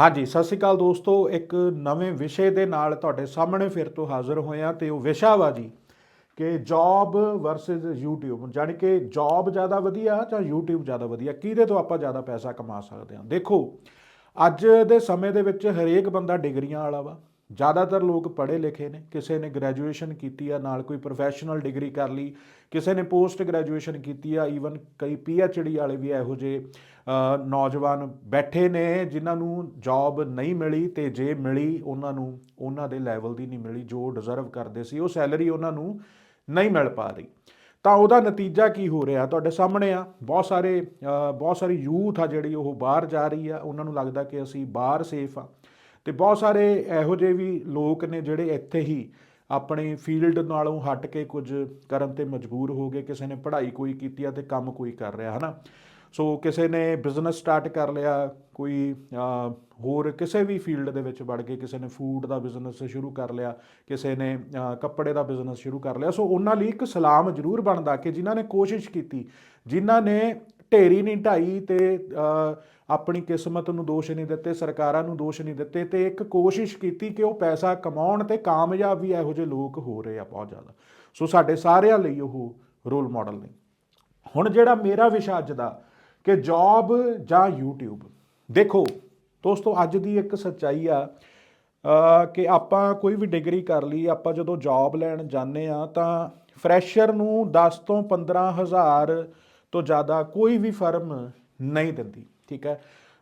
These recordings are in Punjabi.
ਹਾਂਜੀ, ਸਤਿ ਸ਼੍ਰੀ ਅਕਾਲ ਦੋਸਤੋ। ਇੱਕ ਨਵੇਂ ਵਿਸ਼ੇ ਦੇ ਨਾਲ ਤੁਹਾਡੇ ਸਾਹਮਣੇ ਫਿਰ ਤੋਂ ਹਾਜ਼ਰ ਹੋਏ ਹਾਂ ਤੇ ਉਹ ਵਿਸ਼ਾ ਵਾ ਜੀ ਕਿ ਜੌਬ ਵਰਸਸ YouTube ਜਾਣੀ ਕਿ ਜੌਬ ਜ਼ਿਆਦਾ ਵਧੀਆ ਜਾਂ YouTube ਜ਼ਿਆਦਾ ਵਧੀਆ? ਕਿਹਦੇ ਤੋਂ ਆਪਾਂ ਜ਼ਿਆਦਾ ਪੈਸਾ ਕਮਾ ਸਕਦੇ ਹਾਂ? ਦੇਖੋ, ਅੱਜ ਦੇ ਸਮੇਂ ਦੇ ਵਿੱਚ ਹਰੇਕ ਬੰਦਾ ਡਿਗਰੀਆਂ ਵਾਲਾ ਵਾ। ਜ਼ਿਆਦਾਤਰ ਲੋਕ ਪੜ੍ਹੇ ਲਿਖੇ ਨੇ, ਕਿਸੇ ਨੇ ਗ੍ਰੈਜੂਏਸ਼ਨ ਕੀਤੀ ਆ, ਨਾਲ ਕੋਈ ਪ੍ਰੋਫੈਸ਼ਨਲ ਡਿਗਰੀ ਕਰ ਲਈ, ਕਿਸੇ ਨੇ ਪੋਸਟ ਗ੍ਰੈਜੂਏਸ਼ਨ ਕੀਤੀ ਆ ਈਵਨ ਕਈ ਡੀ ਵਾਲੇ ਵੀ ਇਹੋ ਜਿਹੇ ਨੌਜਵਾਨ ਬੈਠੇ ਨੇ ਜਿਨ੍ਹਾਂ ਨੂੰ ਜੌਬ ਨਹੀਂ ਮਿਲੀ ਤੇ ਜੇ ਮਿਲੀ ਉਹਨਾਂ ਨੂੰ ਉਹਨਾਂ ਦੇ ਲੈਵਲ ਦੀ ਨਹੀਂ ਮਿਲੀ, ਜੋ ਡਿਜ਼ਰਵ ਕਰਦੇ ਸੀ, ਉਹ ਸੈਲਰੀ ਉਹਨਾਂ ਨੂੰ ਨਹੀਂ ਮਿਲ ਪਾ ਰਹੀ। ਤਾਂ ਉਹਦਾ ਨਤੀਜਾ ਕੀ ਹੋ ਰਿਹਾ? ਤੁਹਾਡੇ ਸਾਹਮਣੇ ਆ, ਬਹੁਤ ਸਾਰੇ ਬਹੁਤ ਸਾਰੀ ਯੂਥ ਆ ਜਿਹੜੀ ਉਹ ਬਾਹਰ ਜਾ ਰਹੀ ਆ, ਉਹਨਾਂ ਨੂੰ ਲੱਗਦਾ ਕਿ ਅਸੀਂ ਬਾਹਰ ਸੇਫ ਆ। ਤੇ ਬਹੁਤ ਸਾਰੇ ਇਹੋ ਜਿਹੇ ਵੀ ਲੋਕ ਨੇ ਜਿਹੜੇ ਇੱਥੇ ਹੀ ਆਪਣੀ ਫੀਲਡ ਨਾਲੋਂ ਹਟ ਕੇ ਕੁਝ ਕਰਨ ਤੇ ਮਜਬੂਰ ਹੋ ਗਏ, ਕਿਸੇ ਨੇ ਪੜ੍ਹਾਈ ਕੋਈ ਕੀਤੀ ਆ ਤੇ ਕੰਮ ਕੋਈ ਕਰ ਰਿਹਾ, ਹਨਾ? ਸੋ ਕਿਸੇ ਨੇ ਬਿਜ਼ਨਸ ਸਟਾਰਟ ਕਰ ਲਿਆ, ਕੋਈ ਹੋਰ ਕਿਸੇ ਵੀ ਫੀਲਡ ਦੇ ਵਿੱਚ ਵੜ ਕੇ ਕਿਸੇ ਨੇ ਫੂਡ ਦਾ ਬਿਜ਼ਨਸ ਸ਼ੁਰੂ ਕਰ ਲਿਆ, ਕਿਸੇ ਨੇ ਕੱਪੜੇ ਦਾ ਬਿਜ਼ਨਸ ਸ਼ੁਰੂ ਕਰ ਲਿਆ, ਸੋ ਉਹਨਾਂ ਲਈ ਇੱਕ ਸਲਾਮ ਜ਼ਰੂਰ ਬਣਦਾ ਕਿ ਜਿਨ੍ਹਾਂ ਨੇ ਕੋਸ਼ਿਸ਼ ਕੀਤੀ, ਜਿਨ੍ਹਾਂ ਨੇ ਢੇਰੀ ਨਹੀਂ ਢਾਈ ਤੇ ਆਪਣੀ ਕਿਸਮਤ ਨੂੰ ਦੋਸ਼ ਨਹੀਂ ਦਿੱਤੇ, ਸਰਕਾਰਾਂ ਨੂੰ ਦੋਸ਼ ਨਹੀਂ ਦਿੱਤੇ ਤੇ ਇੱਕ ਕੋਸ਼ਿਸ਼ ਕੀਤੀ ਕਿ ਉਹ ਪੈਸਾ ਕਮਾਉਣ ਤੇ ਕਾਮਯਾਬ ਵੀ ਇਹੋ ਜਿਹੇ ਲੋਕ ਹੋ ਰਹੇ ਆ ਬਹੁਤ ਜ਼ਿਆਦਾ। ਸੋ ਸਾਡੇ ਸਾਰਿਆਂ ਲਈ ਉਹ ਰੋਲ ਮਾਡਲ ਨੇ। ਹੁਣ ਜਿਹੜਾ ਮੇਰਾ ਵਿਸ਼ਾ ਅੱਜ ਦਾ ਕਿ ਜੌਬ ਜਾਂ YouTube ਦੇਖੋ ਦੋਸਤੋ, ਅੱਜ ਦੀ ਇੱਕ ਸੱਚਾਈ ਆ ਕਿ ਆਪਾਂ ਕੋਈ ਵੀ ਡਿਗਰੀ ਕਰ ਲਈ, ਆਪਾਂ ਜਦੋਂ ਜੌਬ ਲੈਣ ਜਾਂਦੇ ਆ ਤਾਂ ਫਰੈਸ਼ਰ ਨੂੰ 10 ਤੋਂ 15000 ਤੋਂ ਜ਼ਿਆਦਾ ਕੋਈ ਵੀ ਫਰਮ ਨਹੀਂ ਦਿੰਦੀ, ਠੀਕ ਹੈ?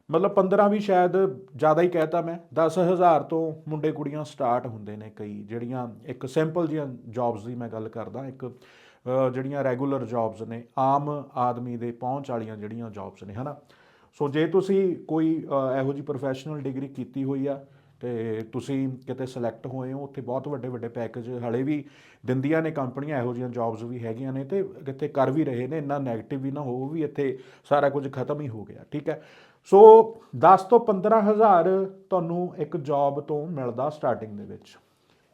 ਮਤਲਬ 15 ਵੀ ਸ਼ਾਇਦ ਜ਼ਿਆਦਾ ਹੀ ਕਹਿਤਾ ਮੈਂ 10000 ਤੋਂ ਮੁੰਡੇ ਕੁੜੀਆਂ ਸਟਾਰਟ ਹੁੰਦੇ ਨੇ ਕਈ, ਜਿਹੜੀਆਂ ਇੱਕ ਸਿੰਪਲ ਜੀਆਂ ਜੌਬਸ ਦੀ ਮੈਂ ਗੱਲ ਕਰਦਾ, ਇੱਕ ਜਿਹੜੀਆਂ ਰੈਗੂਲਰ ਜੌਬਸ ਨੇ, ਆਮ ਆਦਮੀ ਦੇ ਪਹੁੰਚ ਵਾਲੀਆਂ ਜਿਹੜੀਆਂ ਜੌਬਸ ਨੇ, ਹਨਾ? ਸੋ ਜੇ ਤੁਸੀਂ ਕੋਈ ਇਹੋ ਜੀ ਪ੍ਰੋਫੈਸ਼ਨਲ ਡਿਗਰੀ ਕੀਤੀ ਹੋਈ ਆ ਤੇ ਤੁਸੀਂ ਕਿਤੇ ਸਿਲੈਕਟ ਹੋਏ ਹੋ, ਉੱਥੇ ਬਹੁਤ ਵੱਡੇ ਵੱਡੇ ਪੈਕੇਜ ਹਲੇ ਵੀ ਦਿੰਦੀਆਂ ਨੇ ਕੰਪਨੀਆਂ, ਇਹੋ ਜਿਹੀਆਂ ਜੌਬਸ ਵੀ ਹੈਗੀਆਂ ਨੇ ਤੇ ਕਿਤੇ ਕਰ ਵੀ ਰਹੇ ਨੇ, ਇੰਨਾ 네ਗੇਟਿਵ ਵੀ ਨਾ ਹੋ ਵੀ ਇੱਥੇ ਸਾਰਾ ਕੁਝ ਖਤਮ ਹੀ ਹੋ ਗਿਆ, ਠੀਕ ਹੈ। ਸੋ 10 ਤੋਂ 15000 ਤੁਹਾਨੂੰ ਇੱਕ ਜੌਬ ਤੋਂ ਮਿਲਦਾ ਸਟਾਰਟਿੰਗ ਦੇ ਵਿੱਚ।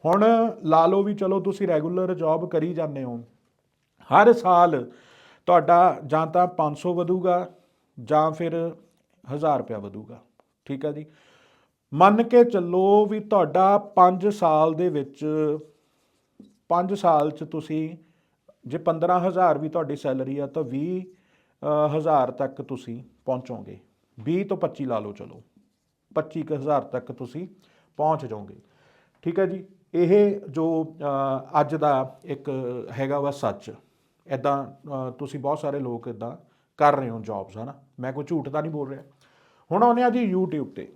ਹੁਣ ਲਾ ਲਓ ਵੀ ਚਲੋ ਤੁਸੀਂ ਰੈਗੂਲਰ ਜੌਬ ਕਰੀ ਜਾਂਦੇ ਹੋ। ਹਰ ਸਾਲ ਤੁਹਾਡਾ ਜਾਂ ਤਾਂ 500 ਵਧੂਗਾ ਜਾਂ ਫਿਰ 1000 ਰੁਪਇਆ ਵਧੂਗਾ, ਠੀਕ ਹੈ ਜੀ। ਮੰਨ ਕੇ ਚੱਲੋ ਵੀ ਤੁਹਾਡਾ 5 ਸਾਲ ਦੇ ਵਿੱਚ 5 ਸਾਲ ਚ ਤੁਸੀਂ, ਜੇ 15000 ਵੀ ਤੁਹਾਡੀ ਸੈਲਰੀ ਆ ਤਾਂ 20 ਹਜ਼ਾਰ ਤੱਕ ਤੁਸੀਂ ਪਹੁੰਚੋਗੇ। 20 ਤੋਂ 25 ਲਾ ਲਓ ਚਲੋ। 25000 ਤੱਕ ਤੁਸੀਂ ਪਹੁੰਚ ਜਾਓਗੇ। ਠੀਕ ਹੈ ਜੀ? ਇਹ ਜੋ ਅੱਜ ਦਾ ਇੱਕ ਹੈਗਾ ਵਾ ਸੱਚ। ਇਦਾਂ ਤੁਸੀਂ ਬਹੁਤ ਸਾਰੇ ਲੋਕ ਇਦਾਂ ਕਰ ਰਹੇ ਹੋ ਜੌਬਸ ਹਨਾ? ਮੈਂ ਕੋਈ ਝੂਠ ਤਾਂ ਨਹੀਂ ਬੋਲ ਰਿਹਾ। ਹੁਣ ਆਉਂਦੇ ਆ ਜੀ YouTube ਤੇ।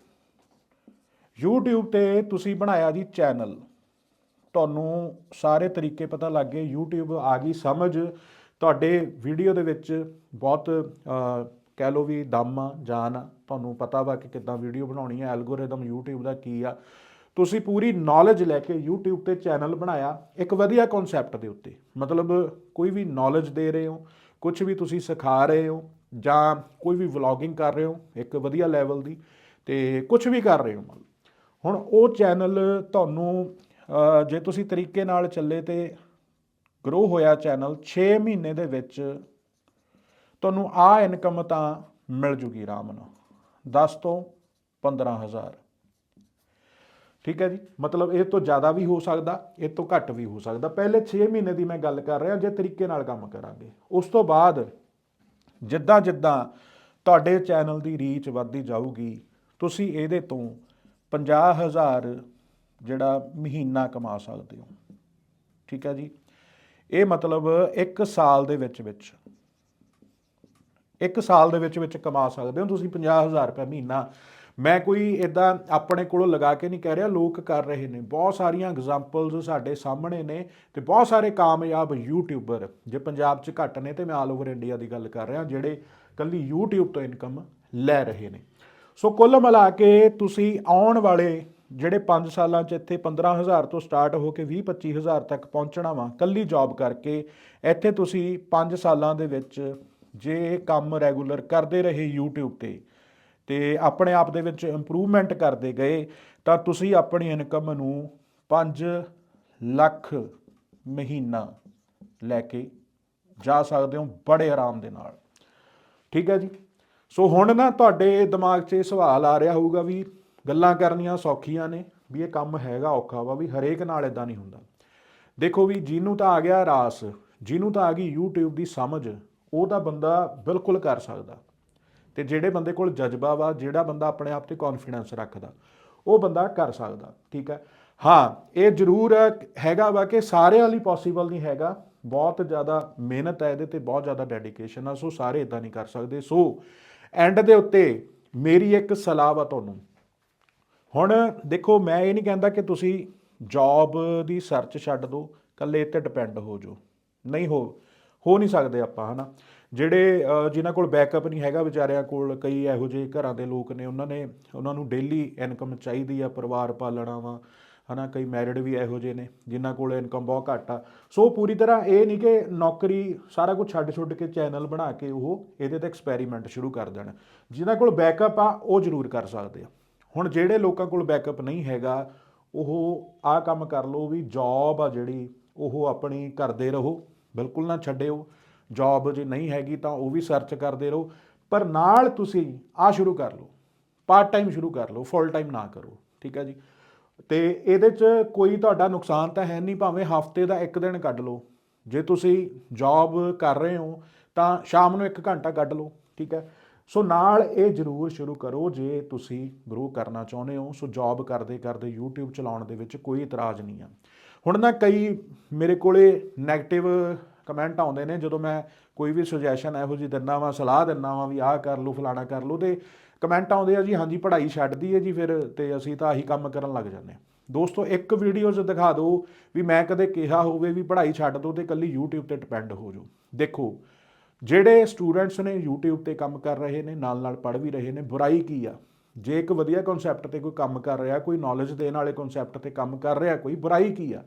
YouTube ਤੇ ਤੁਸੀਂ ਬਣਾਇਆ ਜੀ ਚੈਨਲ। ਤੁਹਾਨੂੰ ਸਾਰੇ ਤਰੀਕੇ ਪਤਾ ਲੱਗ ਗਏ, YouTube ਆ ਗਈ ਸਮਝ। ਤੁਹਾਡੇ ਵੀਡੀਓ ਦੇ ਵਿੱਚ ਬਹੁਤ ਕਹਿ ਲਓ ਵੀ ਦਮ ਆ ਜਾਨ ਆ ਤੁਹਾਨੂੰ ਪਤਾ ਵਾ ਕਿ ਕਿੱਦਾਂ ਵੀਡੀਓ ਬਣਾਉਣੀ ਹੈ ਐਲਗੋਰਿਦਮ YouTube ਦਾ ਕੀ ਆ। ਤੁਸੀਂ ਪੂਰੀ ਨੌਲੇਜ ਲੈ ਕੇ YouTube ਤੇ ਚੈਨਲ ਬਣਾਇਆ, ਇੱਕ ਵਧੀਆ ਕਨਸੈਪਟ ਦੇ ਉੱਤੇ। ਮਤਲਬ ਕੋਈ ਵੀ ਨੌਲੇਜ ਦੇ ਰਹੇ ਹੋ ਕੁਝ ਵੀ ਤੁਸੀਂ ਸਿਖਾ ਰਹੇ ਹੋ, ਜਾਂ ਕੋਈ ਵੀ ਵਲੌਗਿੰਗ ਕਰ ਰਹੇ ਹੋ, ਇੱਕ ਵਧੀਆ ਲੈਵਲ ਦੀ, ਤੇ ਕੁਝ ਵੀ ਕਰ ਰਹੇ ਹੋ ਮਤਲਬ। ਹੁਣ ਉਹ ਚੈਨਲ ਤੁਹਾਨੂੰ ਜੇ ਤੁਸੀਂ ਤਰੀਕੇ ਨਾਲ ਚੱਲੇ ਤੇ ਗਰੋ ਹੋਇਆ ਚੈਨਲ 6 ਮਹੀਨੇ ਦੇ ਵਿੱਚ ਤੁਹਾਨੂੰ ਆ ਇਨਕਮ ਤਾਂ ਮਿਲ ਜੂਗੀ ਆਰਾਮ ਨਾਲ। 10 ਤੋਂ 15000 ਠੀਕ ਹੈ ਜੀ? ਮਤਲਬ ਇਹ ਤੋਂ ਜ਼ਿਆਦਾ ਵੀ ਹੋ ਸਕਦਾ, ਇਹ ਤੋਂ ਘੱਟ ਵੀ ਹੋ ਸਕਦਾ। ਪਹਿਲੇ 6 ਮਹੀਨੇ ਦੀ ਮੈਂ ਗੱਲ ਕਰ ਰਿਹਾ, ਜੇ ਤਰੀਕੇ ਨਾਲ ਕੰਮ ਕਰਾਂਗੇ। ਉਸ ਤੋਂ ਬਾਅਦ ਜਿੱਦਾਂ ਜਿੱਦਾਂ ਤੁਹਾਡੇ ਚੈਨਲ ਦੀ ਰੀਚ ਵੱਧਦੀ ਜਾਊਗੀ, ਤੁਸੀਂ ਇਹਦੇ ਤੋਂ 50000 ਜਿਹੜਾ ਮਹੀਨਾ ਕਮਾ ਸਕਦੇ ਹੋ। ਠੀਕ ਹੈ ਜੀ? ਇਹ ਮਤਲਬ 1 ਸਾਲ ਦੇ ਵਿੱਚ ਵਿੱਚ। ਇੱਕ ਸਾਲ ਦੇ ਵਿੱਚ ਵਿੱਚ ਕਮਾ ਸਕਦੇ ਹੋ ਤੁਸੀਂ 50000 ਰੁਪਏ ਮਹੀਨਾ। ਮੈਂ ਕੋਈ ਇਦਾਂ ਆਪਣੇ ਕੋਲੋਂ ਲਗਾ ਕੇ ਨਹੀਂ ਕਹਿ ਰਿਹਾ, ਲੋਕ ਕਰ ਰਹੇ ਨੇ। ਬਹੁਤ ਸਾਰੀਆਂ ਐਗਜ਼ਾਮਪਲਸ ਸਾਡੇ ਸਾਹਮਣੇ ਨੇ ਤੇ ਬਹੁਤ ਸਾਰੇ ਕਾਮਯਾਬ ਯੂਟਿਊਬਰ ਜੇ ਪੰਜਾਬ 'ਚ ਘੱਟ ਨੇ ਤੇ ਮੈਂ ਆਲ ਓਵਰ ਇੰਡੀਆ ਦੀ ਗੱਲ ਕਰ ਰਿਹਾ, ਜਿਹੜੇ ਕੱਲੀ YouTube ਤੋਂ ਇਨਕਮ ਲੈ ਰਹੇ ਨੇ। ਸੋ ਕੁੱਲ ਮਿਲਾ ਕੇ ਤੁਸੀਂ ਆਉਣ ਵਾਲੇ ਜਿਹੜੇ 5 ਸਾਲਾਂ 'ਚ ਇੱਥੇ 15000 ਤੋਂ ਸਟਾਰਟ ਹੋ ਕੇ 20 25000 ਤੱਕ ਪਹੁੰਚਣਾ ਵਾ ਕੱਲੀ ਜੌਬ ਕਰਕੇ, ਇੱਥੇ ਤੁਸੀਂ 5 ਸਾਲਾਂ ਦੇ ਵਿੱਚ ਜੇ ਕੰਮ ਰੈਗੂਲਰ ਕਰਦੇ ਰਹੇ YouTube ਤੇ ਤੇ ਆਪਣੇ ਆਪ ਦੇ ਵਿੱਚ ਇੰਪਰੂਵਮੈਂਟ ਕਰਦੇ ਗਏ, ਤਾਂ ਤੁਸੀਂ ਆਪਣੀ ਇਨਕਮ ਨੂੰ 5 ਲੱਖ ਮਹੀਨਾ ਲੈ ਕੇ ਜਾ ਸਕਦੇ ਹੋ ਬੜੇ ਆਰਾਮ ਦੇ ਨਾਲ। ਠੀਕ ਹੈ ਜੀ? ਸੋ ਹੁਣ ਨਾ ਤੁਹਾਡੇ ਦਿਮਾਗ 'ਚ ਇਹ ਸਵਾਲ ਆ ਰਿਹਾ ਹੋਊਗਾ ਵੀ ਗੱਲਾਂ ਕਰਨੀਆਂ ਸੌਖੀਆਂ ਨੇ, ਵੀ ਇਹ ਕੰਮ ਹੈਗਾ ਔਖਾ ਵਾ, ਵੀ ਹਰੇਕ ਨਾਲ ਇਦਾਂ ਨਹੀਂ ਹੁੰਦਾ। ਦੇਖੋ ਵੀ ਜਿਹਨੂੰ ਤਾਂ ਆ ਗਿਆ ਰਾਸ, ਜਿਹਨੂੰ ਤਾਂ ਆ ਗਈ YouTube ਦੀ ਸਮਝ, ਉਹ ਤਾਂ ਬੰਦਾ ਬਿਲਕੁਲ ਕਰ ਸਕਦਾ। ਤੇ ਜਿਹੜੇ ਬੰਦੇ ਕੋਲ ਜਜ਼ਬਾ ਵਾ, ਜਿਹੜਾ ਬੰਦਾ ਆਪਣੇ ਆਪ ਤੇ ਕੌਨਫੀਡੈਂਸ ਰੱਖਦਾ, ਉਹ ਬੰਦਾ ਕਰ ਸਕਦਾ, ਠੀਕ ਹੈ? ਹਾਂ, ਇਹ ਜ਼ਰੂਰ ਹੈਗਾ ਵਾ ਕਿ ਸਾਰਿਆਂ ਲਈ ਪੋਸੀਬਲ ਨਹੀਂ ਹੈਗਾ, ਬਹੁਤ ਜ਼ਿਆਦਾ ਮਿਹਨਤ ਹੈ ਇਹਦੇ ਤੇ, ਬਹੁਤ ਜ਼ਿਆਦਾ ਡੈਡੀਕੇਸ਼ਨ ਆ, ਸੋ ਸਾਰੇ ਇਦਾਂ ਨਹੀਂ ਕਰ ਸਕਦੇ। ਸੋ ਐਂਡ ਦੇ ਉੱਤੇ ਮੇਰੀ ਇੱਕ ਸਲਾਹ ਵਾ ਤੁਹਾਨੂੰ। ਹੁਣ ਦੇਖੋ ਮੈਂ ਇਹ ਨਹੀਂ ਕਹਿੰਦਾ ਕਿ ਤੁਸੀਂ ਜੌਬ ਦੀ ਸਰਚ ਛੱਡ ਦਿਓ ਕੱਲੇ ਤੇ ਡਿਪੈਂਡ ਹੋ ਜਾਓ। ਨਹੀਂ ਹੋ ਹੋ ਨਹੀਂ ਸਕਦੇ ਆਪਾਂ ਹਨਾ? ਜਿਹੜੇ ਅਹ, ਜਿਨ੍ਹਾਂ ਕੋਲ ਬੈਕਅਪ ਨਹੀਂ ਹੈਗਾ ਵਿਚਾਰਿਆਂ ਕੋਲ ਕਈ ਇਹੋ ਜਿਹੇ ਘਰਾਂ ਦੇ ਲੋਕ ਨੇ ਉਹਨਾਂ ਨੇ ਉਹਨਾਂ ਨੂੰ ਡੇਲੀ ਇਨਕਮ ਚਾਹੀਦੀ ਆ ਪਰਿਵਾਰ ਪਾਲਣਾ ਵਾ। ਹਨਾ, ਕਈ ਮੈਰਿਡ ਵੀ ਇਹੋ ਜਿਹੇ ਨੇ, ਜਿਨ੍ਹਾਂ ਕੋਲ ਇਨਕਮ ਬਹੁਤ ਘੱਟ ਆ। ਸੋ ਪੂਰੀ ਤਰ੍ਹਾਂ ਇਹ ਨਹੀਂ ਕਿ ਨੌਕਰੀ ਸਾਰਾ ਕੁਝ ਛੱਡ ਛੁੱਡ ਕੇ ਚੈਨਲ ਬਣਾ ਕੇ ਉਹ ਇਹਦੇ ਤੇ ਐਕਸਪੈਰੀਮੈਂਟ ਸ਼ੁਰੂ ਕਰ ਦੇਣ। ਜਿਨ੍ਹਾਂ ਕੋਲ ਬੈਕਅਪ ਆ, ਉਹ ਜ਼ਰੂਰ ਕਰ ਸਕਦੇ ਆ। ਹੁਣ ਜਿਹੜੇ ਲੋਕਾਂ ਕੋਲ ਬੈਕਅਪ ਨਹੀਂ ਹੈਗਾ, ਉਹ ਆਹ ਕੰਮ ਕਰ ਲਓ ਵੀ ਜੌਬ ਆ ਜਿਹੜੀ, ਉਹ ਆਪਣੀ ਕਰਦੇ ਰਹੋ, ਬਿਲਕੁਲ ਨਾ ਛੱਡਿਓ। ਜੌਬ ਜੇ ਨਹੀਂ ਹੈਗੀ ਤਾਂ ਉਹ ਵੀ ਸਰਚ ਕਰਦੇ ਰਹੋ। ਪਰ ਨਾਲ ਤੁਸੀਂ ਆ ਸ਼ੁਰੂ ਕਰ ਲਓ ਪਾਰਟ ਟਾਈਮ ਸ਼ੁਰੂ ਕਰ ਲਓ ਫੁੱਲ ਟਾਈਮ ਨਾ ਕਰੋ, ਠੀਕ ਹੈ ਜੀ? ਤੇ ਇਹਦੇ 'ਚ ਕੋਈ ਤੁਹਾਡਾ ਨੁਕਸਾਨ ਤਾਂ ਹੈ ਨਹੀਂ, ਭਾਵੇਂ ਹਫ਼ਤੇ ਦਾ ਇੱਕ ਦਿਨ ਕੱਢ ਲਓ। ਜੇ ਤੁਸੀਂ ਜੌਬ ਕਰ ਰਹੇ ਹੋ, ਤਾਂ ਸ਼ਾਮ ਨੂੰ ਇੱਕ ਘੰਟਾ ਕੱਢ ਲਓ, ਠੀਕ ਹੈ? ਸੋ ਨਾਲ ਇਹ ਜ਼ਰੂਰ ਸ਼ੁਰੂ ਕਰੋ ਜੇ ਤੁਸੀਂ ਗਰੋ ਕਰਨਾ ਚਾਹੁੰਦੇ ਹੋ। ਸੋ ਜੌਬ ਕਰਦੇ ਕਰਦੇ YouTube ਚਲਾਉਣ ਦੇ ਵਿੱਚ ਕੋਈ ਇਤਰਾਜ਼ ਨਹੀਂ ਆ। ਹੁਣ ਨਾ ਕਈ ਮੇਰੇ ਕੋਲੇ 네ਗੇਟਿਵ ਕਮੈਂਟ ਆਉਂਦੇ ਨੇ, ਜਦੋਂ ਮੈਂ ਕੋਈ ਵੀ ਸੁਜੈਸ਼ਨ ਇਹੋ ਜਿਹੀ ਦਿੰਦਾ ਵਾਂ, ਸਲਾਹ ਦਿੰਦਾ ਵਾਂ ਵੀ ਆਹ ਕਰ ਲਓ ਫਲਾਣਾ ਕਰ ਲਓ ਤੇ ਕਮੈਂਟ ਆਉਂਦੇ ਆ ਜੀ, ਹਾਂਜੀ ਪੜ੍ਹਾਈ ਛੱਡਦੀ ਹੈ ਜੀ ਫਿਰ, ਤੇ ਅਸੀਂ ਤਾਂ ਆਹੀ ਕੰਮ ਕਰਨ ਲੱਗ ਜਾਂਦੇ ਹਾਂ। ਦੋਸਤੋ, ਇੱਕ ਵੀਡੀਓ 'ਚ ਦਿਖਾ ਦਿਓ ਵੀ ਮੈਂ ਕਦੇ ਕਿਹਾ ਹੋਵੇ ਵੀ ਪੜ੍ਹਾਈ ਛੱਡ ਦਿਓ ਤੇ ਕੱਲੀ YouTube ਤੇ ਡਿਪੈਂਡ ਹੋ ਜਾਓ। ਦੇਖੋ, ਜਿਹੜੇ ਸਟੂਡੈਂਟਸ ਨੇ YouTube ਤੇ ਕੰਮ ਕਰ ਰਹੇ ਨੇ, ਨਾਲ ਨਾਲ ਪੜ੍ਹ ਵੀ ਰਹੇ ਨੇ, ਬੁਰਾਈ ਕੀ ਆ? ਜੇ ਇੱਕ ਵਧੀਆ ਕਨਸੈਪਟ ਤੇ ਕੋਈ ਕੰਮ ਕਰ ਰਿਹਾ, ਕੋਈ ਨੌਲੇਜ ਦੇਣ ਵਾਲੇ ਕਨਸੈਪਟ ਤੇ ਕੰਮ ਕਰ ਰਿਹਾ, ਕੋਈ ਬੁਰਾਈ ਕੀ ਆ?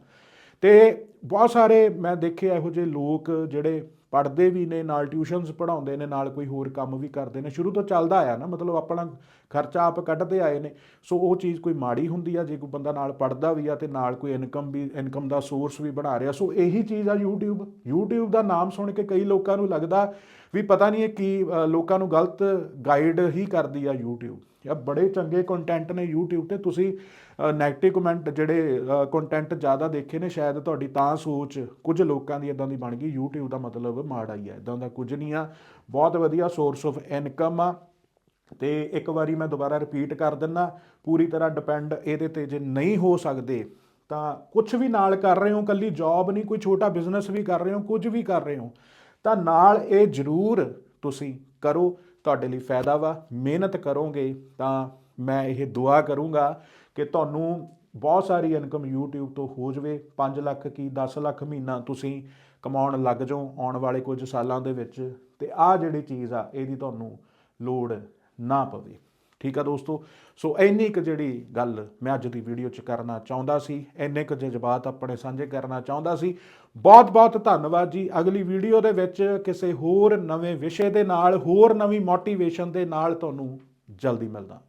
ਤੇ ਬਹੁਤ ਸਾਰੇ ਮੈਂ ਦੇਖੇ ਇਹੋ ਜਿਹੇ ਲੋਕ ਜਿਹੜੇ ਪੜ੍ਹਦੇ ਵੀ ਨੇ, ਨਾਲ ਟਿਊਸ਼ਨਸ ਪੜ੍ਹਾਉਂਦੇ ਨੇ, ਨਾਲ ਕੋਈ ਹੋਰ ਕੰਮ ਵੀ ਕਰਦੇ ਨੇ। ਸ਼ੁਰੂ ਤੋਂ ਚੱਲਦਾ ਆਇਆ ਨਾ, ਮਤਲਬ ਆਪਣਾ ਖਰਚਾ ਆਪ ਕੱਢਦੇ ਆਏ ਨੇ। ਸੋ ਉਹ ਚੀਜ਼ ਕੋਈ ਮਾੜੀ ਹੁੰਦੀ ਆ, ਜੇ ਕੋਈ ਬੰਦਾ ਨਾਲ ਪੜ੍ਹਦਾ ਵੀ ਆ ਤੇ ਨਾਲ ਕੋਈ ਇਨਕਮ ਵੀ ਇਨਕਮ ਦਾ ਸੋਰਸ ਵੀ ਬਣਾ ਰਿਹਾ। ਸੋ ਇਹੀ ਚੀਜ਼ ਆ YouTube YouTube ਦਾ ਨਾਮ ਸੁਣ ਕੇ ਕਈ ਲੋਕਾਂ ਨੂੰ ਲੱਗਦਾ ਵੀ ਪਤਾ ਨਹੀਂ ਇਹ ਕੀ ਲੋਕਾਂ ਨੂੰ ਗਲਤ ਗਾਈਡ ਹੀ ਕਰਦੀ ਆ YouTube ਜਾਂ ਬੜੇ ਚੰਗੇ ਕੰਟੈਂਟ ਨੇ YouTube ਤੇ। ਤੁਸੀਂ 네ਗੇਟਿਵ ਕਮੈਂਟ ਜਿਹੜੇ ਕੰਟੈਂਟ ਜ਼ਿਆਦਾ ਦੇਖੇ ਨੇ, ਸ਼ਾਇਦ ਤੁਹਾਡੀ ਤਾਂ ਸੋਚ ਕੁਝ ਲੋਕਾਂ ਦੀ ਇਦਾਂ ਦੀ ਬਣ ਗਈ। YouTube ਦਾ ਮਤਲਬ ਮਾੜਾ ਹੀ ਆ ਇਦਾਂ ਦਾ ਕੁਝ ਨਹੀਂ ਆ। ਬਹੁਤ ਵਧੀਆ ਸੋਰਸ ਆਫ ਇਨਕਮ ਆ। ਤੇ ਇੱਕ ਵਾਰੀ ਮੈਂ ਦੁਬਾਰਾ ਰਿਪੀਟ ਕਰ ਦਿੰਨਾ ਪੂਰੀ ਤਰ੍ਹਾਂ ਡਿਪੈਂਡ ਇਹਦੇ ਤੇ ਜੇ ਨਹੀਂ ਹੋ ਸਕਦੇ, ਤਾਂ ਕੁਝ ਵੀ ਨਾਲ ਕਰ ਰਹੇ ਹੋ ਕੱਲੀ ਜੌਬ ਨਹੀਂ, ਕੋਈ ਛੋਟਾ ਬਿਜ਼ਨਸ ਵੀ ਕਰ ਰਹੇ ਹੋ, ਕੁਝ ਵੀ ਕਰ ਰਹੇ ਹੋ ਤਾਂ ਨਾਲ ਇਹ ਜ਼ਰੂਰ ਤੁਸੀਂ ਕਰੋ, ਤੁਹਾਡੇ ਲਈ ਫਾਇਦਾ ਵਾ। ਮਿਹਨਤ ਕਰੋਗੇ ਤਾਂ ਮੈਂ ਇਹ ਦੁਆ ਕਰੂੰਗਾ ਕਿ ਤੁਹਾਨੂੰ ਬਹੁਤ ਸਾਰੀ ਇਨਕਮ YouTube ਤੋਂ ਹੋ ਜਵੇ। 5 ਲੱਖ ਕੀ 10 ਲੱਖ ਮਹੀਨਾ ਤੁਸੀਂ ਕਮਾਉਣ ਲੱਗ ਜਾਓ ਆਉਣ ਵਾਲੇ ਕੁਝ ਸਾਲਾਂ ਦੇ ਵਿੱਚ। ਤੇ ਆਹ ਜਿਹੜੀ ਚੀਜ਼ ਆ, ਇਹਦੀ ਤੁਹਾਨੂੰ ਲੋੜ ਨਾ ਪਵੇ। ਠੀਕ ਆ ਦੋਸਤੋ? ਸੋ ਇੰਨੀ ਕੁ ਜਿਹੜੀ ਗੱਲ ਮੈਂ ਅੱਜ ਦੀ ਵੀਡੀਓ 'ਚ ਕਰਨਾ ਚਾਹੁੰਦਾ ਸੀ, ਇੰਨੇ ਕੁ ਜਜ਼ਬਾਤ ਆਪਣੇ ਸਾਂਝੇ ਕਰਨਾ ਚਾਹੁੰਦਾ ਸੀ। ਬਹੁਤ ਬਹੁਤ ਧੰਨਵਾਦ ਜੀ। ਅਗਲੀ ਵੀਡੀਓ ਦੇ ਵਿੱਚ ਕਿਸੇ ਹੋਰ ਨਵੇਂ ਵਿਸ਼ੇ ਦੇ ਨਾਲ, ਹੋਰ ਨਵੀਂ ਮੋਟੀਵੇਸ਼ਨ ਦੇ ਨਾਲ ਤੁਹਾਨੂੰ ਜਲਦੀ ਮਿਲਦਾ।